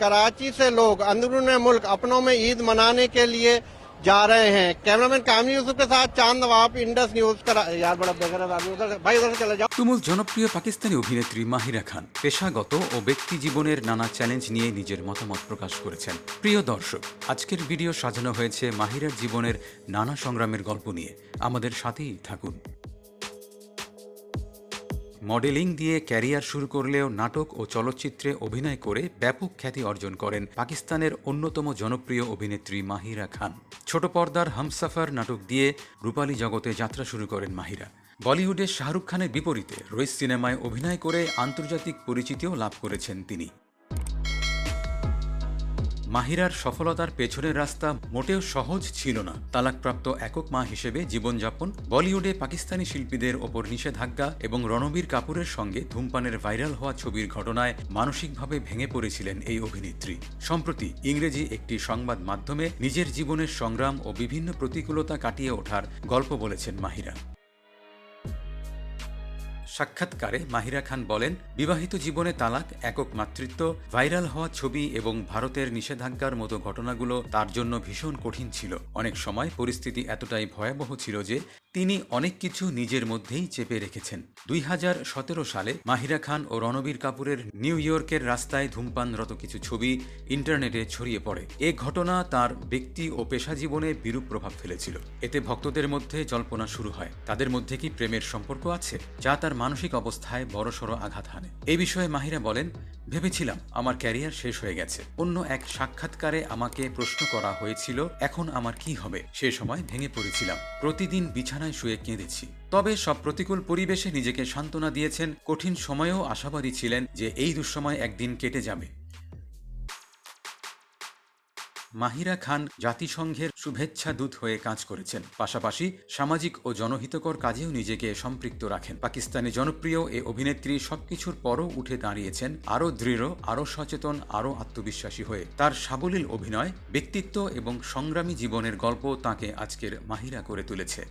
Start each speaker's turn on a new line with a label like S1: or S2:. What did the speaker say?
S1: कराची से लोग अंदरून मुल्क अपनों में ईद मनाने के लिए जा रहे हैं कैमरामैन कामनी यूसुफ के साथ चांद नवाब इंडस न्यूज करा यार बड़ा बेगर है आदमी उधर भाई उधर से चले जाओ
S2: তুমুল জনপ্রিয় পাকিস্তানি অভিনেত্রী মাহিরা খান পেশাগত ও ব্যক্তি জীবনের নানা চ্যালেঞ্জ নিয়ে নিজের মতামত প্রকাশ করেছেন প্রিয় দর্শক আজকের ভিডিও সাজানো হয়েছে মাহিরার জীবনের নানা সংগ্রামের গল্প নিয়ে আমাদের সাথেই থাকুন মডেলিং দিয়ে ক্যারিয়ার শুরু করলেও নাটক ও চলচ্চিত্রে অভিনয় করে ব্যাপক খ্যাতি অর্জন করেন পাকিস্তানের অন্যতম জনপ্রিয় অভিনেত্রী মাহিরা খান। ছোট পর্দার হামসাফার নাটক দিয়ে রূপালী জগতে যাত্রা শুরু করেন মাহিরা। বলিউডে শাহরুখ খানের বিপরীতে রইস সিনেমায় অভিনয় করে আন্তর্জাতিক পরিচিতিও লাভ করেছেন তিনি। মাহিরার সফলতার পেছনের রাস্তা মোটেও সহজ ছিল না। তালাকপ্রাপ্ত একক মা হিসেবে জীবনযাপন, বলিউডে পাকিস্তানি শিল্পীদের ওপর নিষেধাজ্ঞা এবং রণবীর কাপুরের সঙ্গে ধূমপানের ভাইরাল হওয়া ছবির ঘটনায় মানসিকভাবে ভেঙে পড়েছিলেন এই অভিনেত্রী। সম্প্রতি ইংরেজি একটি সংবাদ মাধ্যমে নিজের জীবনের সংগ্রাম ও বিভিন্ন প্রতিকূলতা কাটিয়ে ওঠার গল্প বলেছেন মাহিরা। সাক্ষাৎকারে মাহিরা খান বলেন, বিবাহিত জীবনে তালাক, একক মাতৃত্ব, ভাইরাল হওয়া ছবি এবং ভারতের নিষেধাজ্ঞার মতো ঘটনাগুলো তার জন্য ভীষণ কঠিন ছিল। অনেক সময় পরিস্থিতি এতটাই ভয়াবহ ছিল যে তিনি অনেক কিছু নিজের মধ্যেই চেপে রেখেছেন। দুই হাজার সতেরো সালে মাহিরা খান ও রণবীর কাপুরের নিউ ইয়র্কের রাস্তায় ধূমপানরত কিছু ছবি ইন্টারনেটে ছড়িয়ে পড়ে। এ ঘটনা তার ব্যক্তি ও পেশা জীবনে বিরূপ প্রভাব ফেলেছিল। এতে ভক্তদের মধ্যে জল্পনা শুরু হয়, তাদের মধ্যে কি প্রেমের সম্পর্ক আছে, যা তার মানসিক অবস্থায় বড়সড় আঘাত হানে। এ বিষয়ে মাহিরা বলেন ভেবেছিলাম আমার ক্যারিয়ার শেষ হয়ে গেছে। অন্য এক সাক্ষাৎকারে আমাকে প্রশ্ন করা হয়েছিল, এখন আমার কি হবে? সে সময় ভেঙে পড়েছিলাম। প্রতিদিন বিছানায় শুয়ে কেঁদেছি। তবে সব প্রতিকূল পরিবেশে নিজেকে সান্ত্বনা দিয়েছেন, কঠিন সময়েও আশাবাদী ছিলেন যে এই দুঃসময় একদিন কেটে যাবে। মাহিরা খান জাতিসংঘের শুভেচ্ছা দূত হয়ে কাজ করেছেন। পাশাপাশি সামাজিক ও জনহিতকর কাজেও নিজেকে সম্পৃক্ত রাখেন। পাকিস্তানে জনপ্রিয় এ অভিনেত্রী সবকিছুর পরও উঠে দাঁড়িয়েছেন আরও দৃঢ়, আরও সচেতন, আরও আত্মবিশ্বাসী হয়ে। তার সাবলীল অভিনয়, ব্যক্তিত্ব এবং সংগ্রামী জীবনের গল্প তাকে আজকের মাহিরা করে তুলেছে।